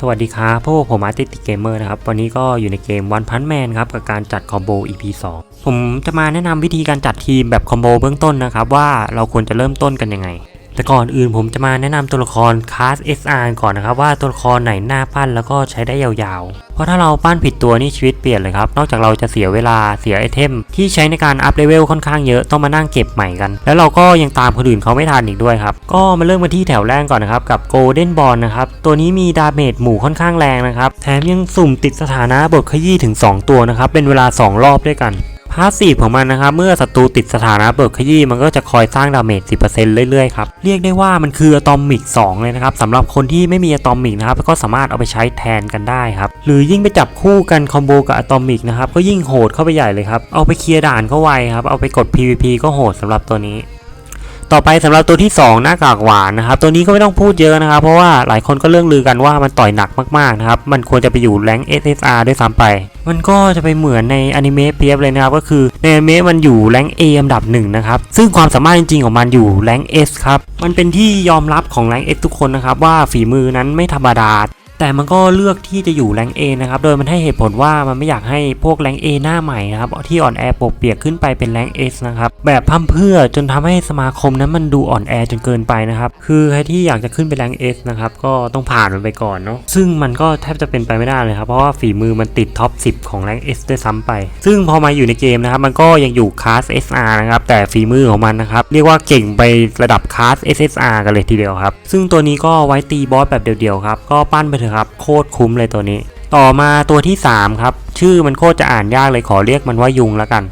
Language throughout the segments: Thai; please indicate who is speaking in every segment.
Speaker 1: สวัสดีครับพวกผมอาร์ติติเกมเมอร์นะครับ วันนี้ก็อยู่ในเกมวันพันแมนครับ กับการจัดคอมโบ EP 2 ผมจะมาแนะนำวิธีการจัดทีมแบบคอมโบเบื้องต้นนะครับ ว่าเราควรจะเริ่มต้นกันยังไง แต่ก่อนอื่นผมจะมาแนะนำตัวละครคลาส SR ก่อนนะครับว่าตัวละครไหนหน้าปั้นแล้วก็ใช้ได้ยาวๆ เพราะถ้าเราปั้นผิดตัวนี่ชีวิตเปลี่ยนเลยครับ นอกจากเราจะเสียเวลาเสียไอเทม ที่ใช้ในการอัพเลเวลค่อนข้างเยอะต้องมานั่งเก็บใหม่กัน แล้วเราก็ยังตามคนอื่นเขาไม่ทันอีกด้วยครับ ก็มาเริ่มกันที่แถวแรกก่อนนะครับกับ Golden Ball นะครับตัวนี้มีดาเมจหมู่ค่อนข้างแรงนะครับแถมยังสุ่มติดสถานะบทขยี้ถึง 2 ตัวนะครับเป็นเวลา 2 รอบด้วยกันาสซีฟของมันนะครับ เมื่อศัตรูติดสถานะเบิกขยี้มันก็จะคอยสร้างดาเมจ 10%เรื่อยๆครับ เรียกได้ว่ามันคืออะตอมิก 2 เลยนะครับสำหรับคนที่ไม่มีอะตอมิกนะครับก็สามารถเอาไปใช้แทนกันได้ครับ หรือยิ่งไปจับคู่กันคอมโบกับอะตอมิกนะครับก็ยิ่งโหดเข้าไปใหญ่เลยครับ เอาไปเคลียร์ด่านก็ไวครับ เอาไปกด PVP ก็โหดสำหรับตัวนี้ ต่อไปสำหรับตัวที่2หน้ากากหวานนะครับตัวนี้ก็ไม่ต้องพูดเยอะนะครับ เพราะว่าหลายคนก็เรื่องลือกันว่ามันต่อยหนักมากๆนะครับมันควรจะไปอยู่แรง SSR ด้วยซ้ำไป มันก็จะไปเหมือนในอนิเมะเปียบเลยนะครับก็คือในอนิเมะมันอยู่แรง A อันดับหนึ่งนะครับซึ่งความสามารถจริงๆของมันอยู่แรง S ครับมันเป็นที่ยอมรับของแรง S ทุกคนนะครับว่าฝีมือนั้นไม่ธรรมดา แต่มันก็เลือกที่จะอยู่แรง A นะครับ โดยมันให้เหตุผลว่ามันไม่อยากให้พวกแรง A หน้าใหม่นะครับที่อ่อนแอปกเปียกขึ้นไปเป็นแรง S นะครับแบบพั่มเพื่อจนทำให้สมาคมนั้นมันดูอ่อนแอจนเกินไปนะครับคือใครที่อยากจะขึ้นไปแรง S นะครับก็ต้องผ่านมันไปก่อนเนาะซึ่งมันก็แทบจะเป็นไปไม่ได้เลยครับเพราะว่าฝีมือมันติดท็อป 10 ของแรง S ด้วยซ้ำไป ซึ่งพอมาอยู่ในเกมนะครับมันก็ยังอยู่คลาส SR นะครับแต่ฝีมือของมันนะครับเรียกว่าเก่งไประดับคลาส SSR กันเลยทีเดียวครับซึ่งตัวนี้ก็ไว้ตีบอสแบบเดียวๆครับก็ปั้นไปเถะครับ โคตรคุ้มเลยตัวนี้ ต่อมาตัวที่ 3 ครับ ชื่อมันโคตรจะอ่านยากเลยขอเรียกมันว่ายุงแล้วกัน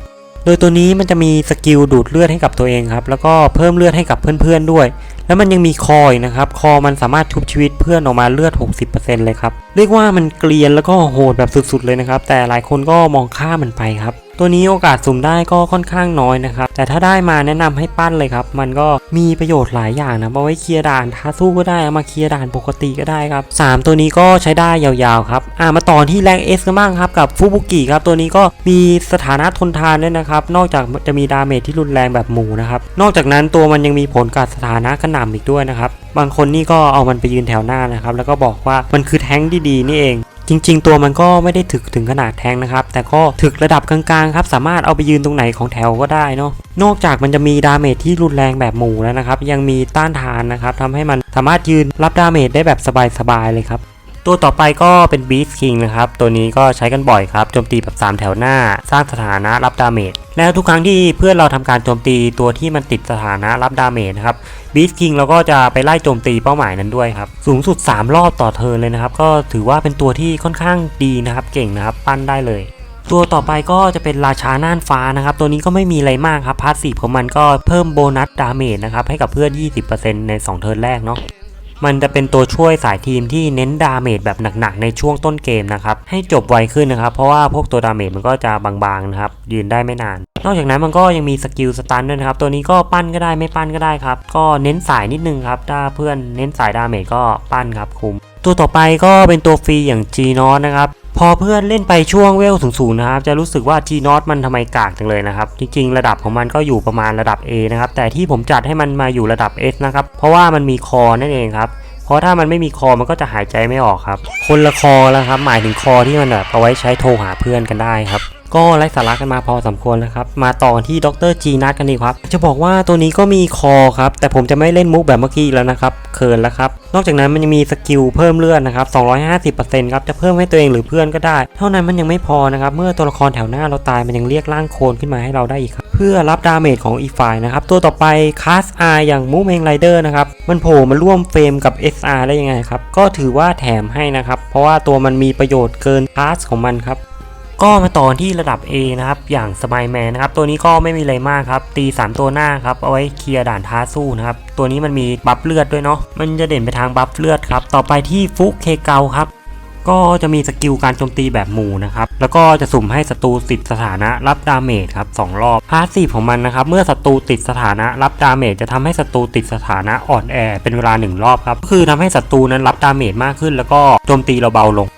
Speaker 1: โดยตัวนี้มันจะมีสกิลดูดเลือดให้กับตัวเองครับ แล้วก็เพิ่มเลือดให้กับเพื่อนๆด้วย แล้วมันยังมีคอยนะครับ คอมันสามารถทุบชีวิตเพื่อนออกมาเลือด 60%เลยครับ เรียกว่ามันเกลียนแล้วก็โหดแบบสุดๆเลยนะครับ แต่หลายคนก็มองข้ามมันไปครับ ตัวนี้โอกาสสุ่มได้ก็ค่อนข้างน้อยนะครับ แต่ถ้าได้มาแนะนำให้ปั้นเลยครับ มันก็มีประโยชน์หลายอย่างนะเอาไว้เคลียร์ด่านท้าสู้ก็ได้เอามาเคลียร์ด่านปกติก็ได้ครับสามตัวนี้ก็ใช้ได้ยาวๆครับอ่ามาต่อที่แรงเอสกันบ้างครับกับฟูบุกิครับตัวนี้ก็มีสถานะทนทานด้วยนะครับ นอกจากจะมีดาเมจที่รุนแรงแบบหมูนะครับ นอกจากนั้นตัวมันยังมีผลกับสถานะกระหน่ำอีกด้วยนะครับ บางคนนี่ก็เอามันไปยืนแถวหน้านะครับ แล้วก็บอกว่ามันคือแท้งที่ดีนี่เอง จริง ๆ ตัวมันก็ไม่ได้ถึกถึงขนาดแทงนะครับ แต่ก็ถึกระดับกลางๆครับ สามารถเอาไปยืนตรงไหนของแถวก็ได้เนาะนอกจากมันจะมีดาเมจที่รุนแรงแบบหมู่แล้วนะครับ ยังมีต้านทานนะครับทำให้มันสามารถยืนรับดาเมจได้แบบสบายๆเลยครับ ตัวต่อไปก็เป็น Beast King นะครับ ตัวนี้ก็ใช้กันบ่อยครับโจมตีแบบ 3 แถวหน้า สร้างสถานะรับดาเมจแล้วทุกครั้งที่เพื่อนเราทำการโจมตีตัวที่มันติดสถานะรับดาเมจนะครับ Beast King เราก็จะไปไล่โจมตีเป้าหมายนั้นด้วยครับ สูงสุด 3 รอบต่อเทิร์นเลยนะครับ ก็ถือว่าเป็นตัวที่ค่อนข้างดีนะครับ เก่งนะครับ ปั้นได้เลย ตัวต่อไปก็จะเป็นราชาน่านฟ้านะครับ ตัวนี้ก็ไม่มีอะไรมากครับพาสซีฟของมันก็เพิ่มโบนัสดาเมจนะครับให้กับเพื่อน 20%ใน 2 เทิร์นแรกเนาะ มันจะเป็นตัวช่วยสายทีมที่เน้นดาเมจแบบหนักๆ ในช่วงต้นเกมนะครับให้จบไวขึ้นนะครับ เพราะว่าพวกตัวดาเมจมันก็จะบางๆนะครับยืนได้ไม่นาน นอกจากนั้นมันก็ยังมีสกิลสตันด้วยนะครับ ตัวนี้ก็ปั้นก็ได้ไม่ปั้นก็ได้ครับ ก็เน้นสายนิดนึงครับถ้าเพื่อนเน้นสายดาเมจก็ปั้นครับคุมตัวต่อไปก็เป็นตัวฟรีอย่างจีนอสนะครับ พอเพื่อนเล่นไปช่วงเวลสูงๆนะครับจะรู้สึกว่าจีนอตมันทำไมกากจังเลยนะครับ จริงๆ ระดับของมันก็อยู่ประมาณระดับ A นะครับ แต่ที่ผมจัดให้มันมาอยู่ระดับ S นะครับ เพราะว่ามันมีคอนั่นเองครับเพราะถ้ามันไม่มีคอมันก็จะหายใจไม่ออกครับ คนละคอแล้วครับ หมายถึงคอที่มันแบบเอาไว้ใช้โทรหาเพื่อนกันได้ครับ ก็ไร้สาระกันมาพอสมควรแล้วครับ มาต่อที่ดรจีนัทกันดีครับ จะบอกว่าตัวนี้ก็มีคอครับ แต่ผมจะไม่เล่นมุกแบบเมื่อกี้แล้วนะครับเคินแล้วครับ นอกจากนั้นมันยังมีสกิลเพิ่มเลือดนะครับ 250%ครับ จะเพิ่มให้ตัวเองหรือเพื่อนก็ได้ เท่านั้นมันยังไม่พอนะครับ เมื่อตัวละครแถวหน้าเราตายมันยังเรียกร่างโคลนขึ้นมาให้เราได้อีกครับเพื่อรับดาเมจของอีกฝ่ายนะครับ ตัวต่อไปคาส R อย่างมูเมงไรเดอร์นะครับ มันโผล่มาร่วมเฟรมกับ SR ได้ยังไงครับ ก็ถือว่าแถมให้นะครับ เพราะว่าตัวมันมีประโยชน์เกินคาสของมันครับ ก็มาต่อที่ระดับ A นะครับ อย่างสมายแมนนะครับ ตัวนี้ก็ไม่มีอะไรมากครับ ตี 3 ตัวหน้าครับ เอาไว้เคลียร์ด่านท้าสู้นะครับ ตัวนี้มันมีบัฟเลือดด้วยเนาะ มันจะเด่นไปทางบัฟเลือดครับ ต่อไปที่ฟุกเคเกาครับ ก็จะมีสกิลการโจมตีแบบหมู่นะครับ แล้วก็จะสุ่มให้ศัตรูติดสถานะรับดาเมจครับสองรอบ พาสซีฟของมันนะครับ เมื่อศัตรูติดสถานะรับดาเมจจะทำให้ศัตรูติดสถานะอ่อนแอเป็นเวลาหนึ่งรอบครับ ก็คือทำให้ศัตรูนั้นรับดาเมจมากขึ้น แล้วก็โจมตีเราเบาลง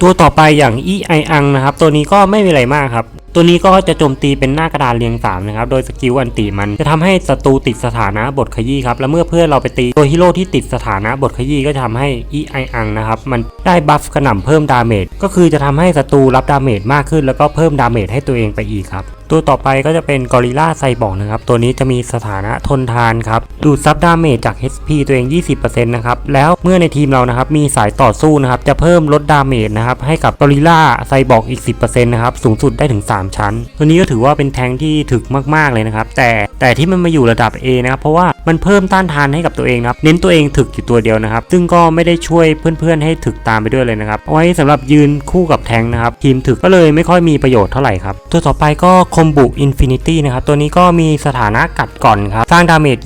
Speaker 1: ตัวต่อไปอย่างอีไออังนะครับ ตัวนี้ก็ไม่มีอะไรมากครับ ตัวนี้ก็จะโจมตีเป็นหน้ากระดานเรียง3นะครับโดยสกิลอันติมันจะทำให้ศัตรูติดสถานะบทขยี้ครับและเมื่อเพื่อนเราไปตีตัวฮีโร่ที่ติดสถานะบทขยี้ก็จะทำให้อีไออังนะครับมันได้บัฟกระหน่ำเพิ่มดาเมจก็คือจะทำให้ศัตรูรับดาเมจมากขึ้น แล้วก็เพิ่มดาเมจให้ตัวเองไปอีกครับตัวต่อไปก็จะเป็นกอริลลาไซบอร์กนะครับ ตัวนี้จะมีสถานะทนทานครับ ดูดซับดาเมจจาก HP ตัวเอง 20%นะครับ แล้วเมื่อในทีมเรานะครับ มีสายต่อสู้นะครับ จะเพิ่มลดดาเมจนะครับ ให้กับกอริลลาไซบอร์กอีก 10%นะครับ สูงสุดได้ถึง3 ชั้น ตัวนี้ก็ถือว่าเป็นแทงที่ถึกมากๆเลยนะครับ แต่แต่ที่มันมาอยู่ระดับ A นะครับ เพราะว่ามันเพิ่มต้านทานให้กับตัวเองนะครับ เน้นตัวเองถึกอยู่ตัวเดียวนะครับ ซึ่งก็ไม่ได้ช่วยเพื่อนๆ ให้ถึกตามไปด้วยเลยนะครับ เอาไว้สำหรับยืนคู่กับแทงนะครับ ทีมถึกก็เลยไม่ค่อยมีประโยชน์เท่าไหร่ครับ ตัวต่อไปก็คอมบุอินฟินิตี้นะครับ ตัวนี้ก็มีสถานะกัดก่อนครับ สร้างดาเมจ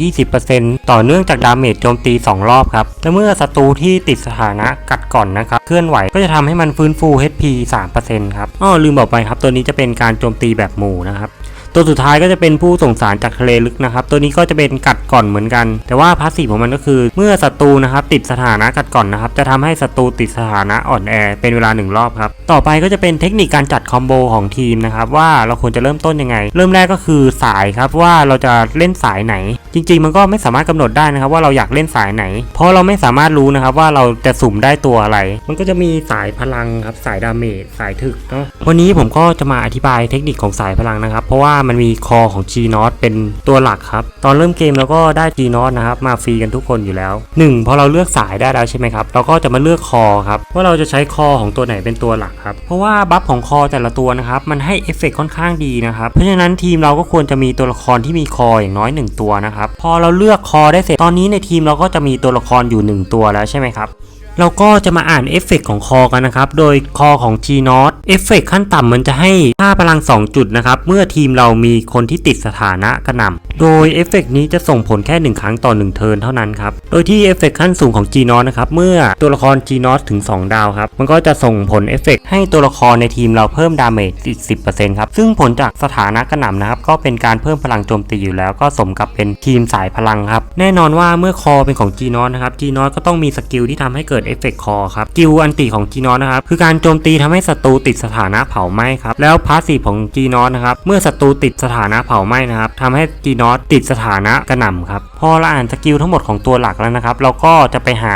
Speaker 1: 20%ต่อเนื่องจากดาเมจโจมตี 2 รอบครับ และเมื่อศัตรูที่ติดสถานะกัดก่อนนะครับ เคลื่อนไหวก็จะทำให้มันฟื้นฟู HP 3%ครับ อ้อลืมบอกไปครับ ตัวนี้จะเป็นการโจมตีแบบหมู่นะครับ ตัวสุดท้ายก็จะเป็นผู้ส่งสารจากทะเลลึกนะครับ ตัวนี้ก็จะเป็นกัดก่อนเหมือนกัน แต่ว่าพาสซีฟของมันก็คือ เมื่อศัตรูนะครับติดสถานะกัดก่อนนะครับ จะทำให้ศัตรูติดสถานะอ่อนแอเป็นเวลาหนึ่งรอบครับ ต่อไปก็จะเป็นเทคนิคการจัดคอมโบของทีมนะครับว่าเราควรจะเริ่มต้นยังไง เริ่มแรกก็คือสายครับว่าเราจะเล่นสายไหน จริง ๆ มันก็ไม่สามารถกำหนดได้นะครับ ว่าเราอยากเล่นสายไหน เพราะเราไม่สามารถรู้นะครับว่าเราจะสุ่มได้ตัวอะไร มันก็จะมีสายพลังครับสายดาเมจสายถึกเนาะวันนี้ผมก็จะมาอธิบายเทคนิคของสายพลังนะครับ เพราะว่ามันมีคอของ G n o t เป็นตัวหลักครับ ตอนเริ่มเกมเราก็ได้ G n o t นะครับ มาฟรีกันทุกคนอยู่แล้ว 1 พอเราเลือกสายได้แล้วใช่ไหมครับ เราก็จะมาเลือกคอครับ ว่าเราจะใช้คอของตัวไหนเป็นตัวหลักครับ เพราะว่าบัฟของคอแต่ละตัวนะครับ มันให้เอฟเฟกต์ค่อนข้างดีนะครับ เพราะฉะนั้นทีมเราก็ควรจะมีตัวละครที่มีคออย่างน้อย 1 ตัวนะครับ พอเราเลือกคอได้เสร็จ ตอนนี้ในทีมเราก็จะมีตัวละครอยู่ 1 ตัวแล้วใช่ไหมครับเราก็จะมาอ่านเอฟเฟกต์ของคอกันนะครับ โดยคอของ G n o t เอฟเฟกต์ขั้นต่ำมันจะให้ ค่าพลัง 2 จุดนะครับ เมื่อทีมเรามีคนที่ติดสถานะกระหน่ำโดยเอฟเฟกต์นี้จะส่งผลแค่ 1 ครั้งต่อ 1 เทิร์นเท่านั้นครับ โดยที่เอฟเฟกต์ขั้นสูงของ G n o t นะครับ เมื่อตัวละคร G n o t ถึง 2 ดาวครับ มันก็จะส่งผลเอฟเฟกต์ให้ตัวละครในทีมเราเพิ่มดาเมจอีก 10%ครับ ซึ่งผลจากสถานะกระหน่ำนะครับ ก็เป็นการเพิ่มพลังโจมตีอยู่แล้ว ก็สมกับเป็นทีมสายพลังครับ แน่นอนว่าเมื่อคอเป็นของ G n o t นะครับ G n o t ก็ต้องมีสกิลที่ทำให้เกิดเอฟเฟกต์คอครับ สกิลอันติของ G n o t นะครับ คือการโจมตีทำให้ศัตรูติดสถานะเผาไหม้ครับ แล้วพาสซีฟของ G n o t นะครับ เมื่อศัตรูติดสถานะเผาไหม้นะครับทำให้ G n o t ติดสถานะกระหน่ำครับ พอเราอ่านสกิลทั้งหมดของตัวหลักแล้วนะครับ เราก็จะไปหา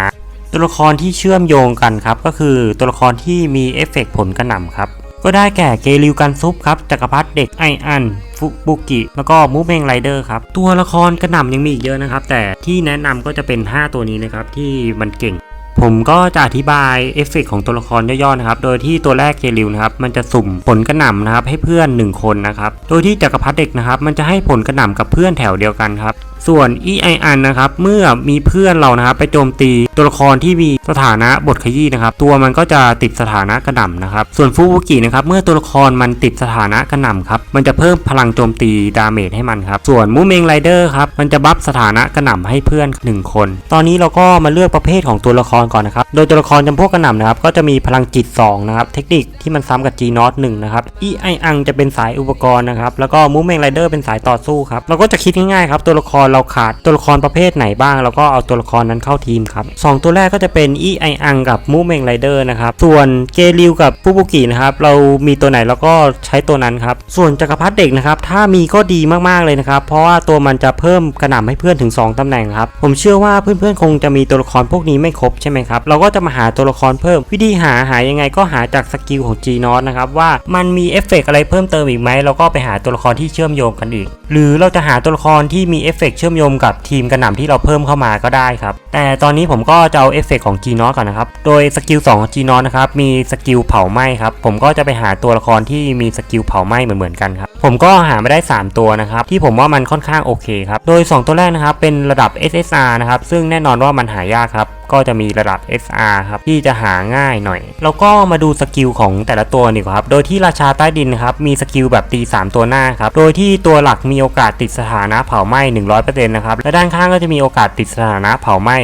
Speaker 1: ตัวละครที่เชื่อมโยงกันครับ ก็คือตัวละครที่มีเอฟเฟกต์ผลกระหน่ำครับ ก็ได้แก่เกริวกันซุปครับจักรพรรดิเด็กไออันฟุบุกิ แล้วก็มูเมงไรเดอร์ครับ ตัวละครกระหน่ำยังมีอีกเยอะนะครับ แต่ที่แนะนำก็จะเป็น 5 ตัวนี้นะครับที่มันเก่ง ผมก็จะอธิบายเอฟเฟกต์ของตัวละครย่อๆนะครับ โดยที่ตัวแรกเกลิวนะครับ มันจะสุ่มผลกระหน่ำนะครับให้เพื่อน 1 คนนะครับ โดยที่จักรพรรดิเด็กนะครับ มันจะให้ผลกระหน่ำกับเพื่อนแถวเดียวกันครับส่วน EIN นะครับ เมื่อมีเพื่อนเรานะครับ ไปโจมตีตัวละครที่มีสถานะบทขยี้นะครับ ตัวมันก็จะติดสถานะกระหน่ำนะครับ ส่วนฟูบุกินะครับ เมื่อตัวละครมันติดสถานะกระหน่ำครับ มันจะเพิ่มพลังโจมตีดาเมจให้มันครับ ส่วนมูเมงไรเดอร์ครับ มันจะบัฟสถานะกระหน่ำให้เพื่อน 1 คน ตอนนี้เราก็มาเลือกประเภทของตัวละครก่อนนะครับ โดยตัวละครจำพวกกระหน่ำนะครับ ก็จะมีพลังจิต 2 นะครับ เทคนิคที่มันซ้ำกับ G n o t 1นะครับ EI อังจะเป็นสายอุปกรณ์นะครับ แล้วก็มูเมงไรเดอร์เป็นสายต่อสู้ครับ เราก็จะคิดง่ายๆครับตัวละครเราขาดตัวละครประเภทไหนบ้างเราก็เอาตัวละครนั้นเข้าทีมครับสองตัวแรกก็จะเป็น EI อังกับมูเมงไรเดอร์นะครับส่วนเกริวกับฟูบุกินะครับเรามีตัวไหนเราก็ใช้ตัวนั้นครับส่วนจักรพรรดิเด็กนะครับถ้ามีก็ดีมากๆเลยนะครับเพราะว่าตัวมันจะเพิ่มกระหน่ำให้เพื่อนถึง 2 ตำแหน่งครับผมเชื่อว่าเพื่อนๆคงจะมีตัวละครพวกนี้ไม่ครบใช่ไหมครับเราก็จะมาหาตัวละครเพิ่ม วิธีหาหายังไงก็หาจากสกิลของ G n o t นะครับว่ามันมีเอฟเฟกต์อะไรเพิ่มเติมอีกไหมเราก็ไปหาตัวละครที่เชื่อมโยงกันอีก หรือเราจะหาตัวละครที่มีเอฟเฟกเชื่อมโยงกับทีมกระหน่ำที่เราเพิ่มเข้ามาก็ได้ครับ แต่ตอนนี้ผมก็จะเอาเอฟเฟกต์ของ G n o t ก่อนนะครับ โดยสกิล2ของ G n o t นะครับมีสกิลเผาไหม้ครับ ผมก็จะไปหาตัวละครที่มีสกิลเผาไหม้เหมือนๆกันครับ ผมก็หาไม่ได้ 3 ตัวนะครับ ที่ผมว่ามันค่อนข้างโอเคครับ โดย 2 ตัวแรกนะครับเป็นระดับ SSR นะครับซึ่งแน่นอนว่ามันหายากครับ ก็จะมีระดับ SR ครับที่จะหาง่ายหน่อย แล้วก็มาดูสกิลของแต่ละตัวดีกว่าครับ โดยที่ราชาใต้ดินครับมีสกิลแบบตี 3 ตัวหน้าครับ โดยที่ตัวหลักมีโอกาสติดสถานะเผาไหม้ 100%นะครับ และด้านข้างก็จะมีโอกาสติดสถานะเผาไหม้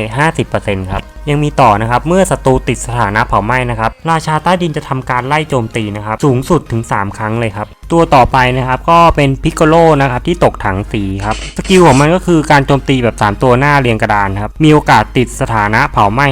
Speaker 1: 50%ครับยังมีต่อนะครับ เมื่อศัตรูติดสถานะเผาไหม้นะครับ ราชาใต้ดินจะทำการไล่โจมตีนะครับ สูงสุดถึง 3 ครั้งเลยครับ ตัวต่อไปนะครับ ก็เป็นพิกโกโลนะครับที่ตกถังสีครับ สกิลของมันก็คือการโจมตีแบบ 3 ตัวหน้าเรียงกระดานครับ มีโอกาสติดสถานะเผาไหม้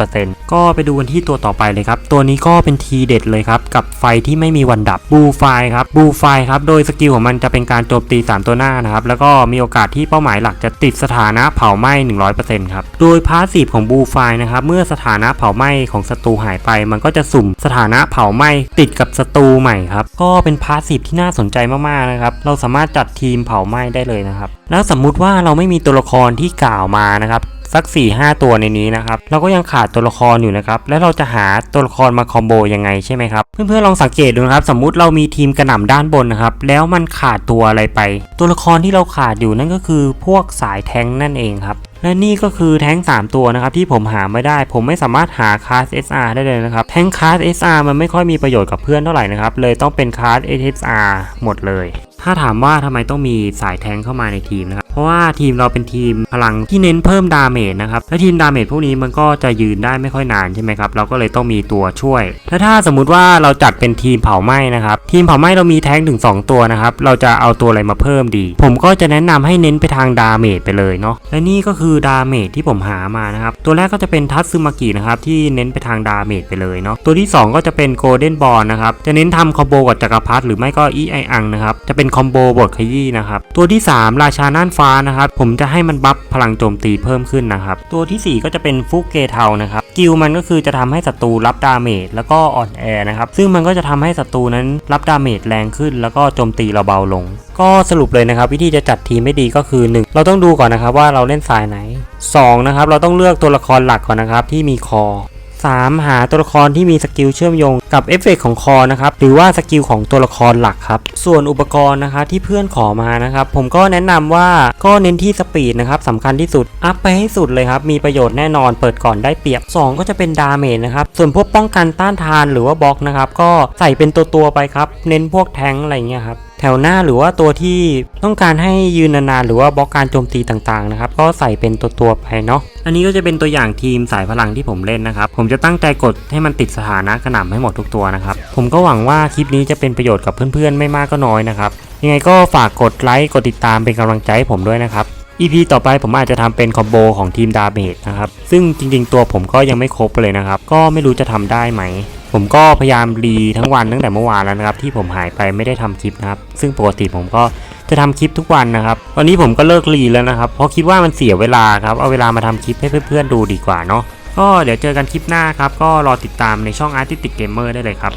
Speaker 1: 50%ก็ไปดูกันที่ตัวต่อไปเลยครับ ตัวนี้ก็เป็นทีเด็ดเลยครับ กับไฟที่ไม่มีวันดับบูไฟครับบูไฟครับ โดยสกิลของมันจะเป็นการโจมตี 3 ตัวหน้านะครับ แล้วก็มีโอกาสที่เป้าหมายหลักจะติดสถานะเผาไหม้ 100%ครับ โดยพาสซีฟของบูไฟนะครับ เมื่อสถานะเผาไหม้ของศัตรูหายไป มันก็จะสุ่มสถานะเผาไหม้ติดกับศัตรูใหม่ครับ ก็เป็นพาสซีฟที่น่าสนใจมากๆนะครับ เราสามารถจัดทีมเผาไหม้ได้เลยนะครับ แล้วสมมุติว่าเราไม่มีตัวละครที่กล่าวมานะครับสัก 4 5 ตัวในนี้นะครับ เราก็ยังขาดตัวละครอยู่นะครับ แล้วเราจะหาตัวละครมาคอมโบยังไงใช่ไหมครับ เพื่อนๆลองสังเกตดูนะครับ สมมุติเรามีทีมกระหน่ำด้านบนนะครับ แล้วมันขาดตัวอะไรไป ตัวละครที่เราขาดอยู่นั่นก็คือพวกสายแทงนั่นเองครับ และนี่ก็คือแท้ง 3 ตัวนะครับที่ผมหาไม่ได้ ผมไม่สามารถหาคลาส SR ได้เลยนะครับ แท้งคลาส SR มันไม่ค่อยมีประโยชน์กับเพื่อนเท่าไหร่นะครับ เลยต้องเป็นคลาส SR หมดเลยถ้าถามว่าทำไมต้องมีสายแทงเข้ามาในทีมนะครับ เพราะว่าทีมเราเป็นทีมพลังที่เน้นเพิ่มดาเมจนะครับ และทีมดาเมจพวกนี้มันก็จะยืนได้ไม่ค่อยนานใช่ไหมครับ เราก็เลยต้องมีตัวช่วยและถ้าสมมุติว่าเราจัดเป็นทีมเผาไหม้นะครับ ทีมเผาไหม้เรามีแทงถึง 2 ตัวนะครับ เราจะเอาตัวอะไรมาเพิ่มดี ผมก็จะแนะนำให้เน้นไปทางดาเมจไปเลยเนาะ และนี่ก็คือดาเมจที่ผมหามานะครับ ตัวแรกก็จะเป็นทัตซึมากินะครับที่เน้นไปทางดาเมจไปเลยเนาะ ตัวที่ 2 ก็จะเป็นโกลเด้นบอลนะครับ จะเน้นทำคอมโบกับจักรพรรดิหรือไม่ก็อีไออังนะครับ จะเป็น็นคอมโบบทขยี้นะครับ ตัวที่ 3 ราชาน่านฟ้านะครับ ผมจะให้มันบัฟพลังโจมตีเพิ่มขึ้นนะครับ ตัวทีสี่4 ก็จะเป็นฟุกเกเทานะครับกิลมันก็คือจะทำให้ศัตรูรับดาเมจแล้วก็อ่อนแอนะครับ ซึ่งมันก็จะทำให้ศัตรูนั้นรับดาเมจแรงขึ้น แล้วก็โจมตีเราเบาลง ก็สรุปเลยนะครับ วิธีจะจัดทีมไม่ดีก็คือ 1 เราต้องดูก่อนนะครับว่าเราเล่นสายไหน 2 นะครับ เราต้องเลือกตัวละครหลักก่อนนะครับที่มีคอ 3. หาตัวละครที่มีสกิลเชื่อมโยงกับเอฟเฟกต์ของคอนะครับหรือว่าสกิลของตัวละครหลักครับส่วนอุปกรณ์นะคะที่เพื่อนขอมานะครับผมก็แนะนำว่าก็เน้นที่สปีดนะครับสำคัญที่สุดอัพไปให้สุดเลยครับมีประโยชน์แน่นอนเปิดก่อนได้เปรียบ 2 ก็จะเป็นดาเมจนะครับส่วนพวกป้องกันต้านทานหรือว่าบล็อกนะครับก็ใส่เป็นตัวตัวๆไปครับเน้นพวกแทงอะไรเงี้ยครับ แถวหน้าหรือว่าตัวที่ต้องการให้ยืนนานๆหรือว่าบล็อกการโจมตีต่างๆนะครับก็ใส่เป็นตัวตัวๆไปเนาะอันนี้ก็จะเป็นตัวอย่างทีมสายพลังที่ผมเล่นนะครับ ผมจะตั้งใจกดให้มันติดสถานะกระหน่ำให้หมดทุกตัวนะครับผมก็หวังว่าคลิปนี้จะเป็นประโยชน์กับเพื่อนๆ ไม่มากก็น้อยนะครับยังไงก็ฝากกดไลค์กดติดตามเป็นกำลังใจให้ผมด้วยนะครับ EP ต่อไปผมอาจจะทำเป็นคอมโบของทีมดาเมจนะครับซึ่งจริงๆ ตัวผมก็ยังไม่ครบเลยนะครับก็ไม่รู้จะทำได้ไหม ผมก็พยายามรีทั้งวันตั้งแต่เมื่อวานแล้วนะครับ ที่ผมหายไปไม่ได้ทำคลิปนะครับ ซึ่งปกติผมก็จะทำคลิปทุกวันนะครับวันนี้ผมก็เลิกรีแล้วนะครับ เพราะคิดว่ามันเสียเวลาครับเอาเวลามาทำคลิปให้เพื่อนๆดูดีกว่าเนาะก็เดี๋ยวเจอกันคลิปหน้าครับ ก็รอติดตามในช่อง Artistic Gamer ได้เลยครับ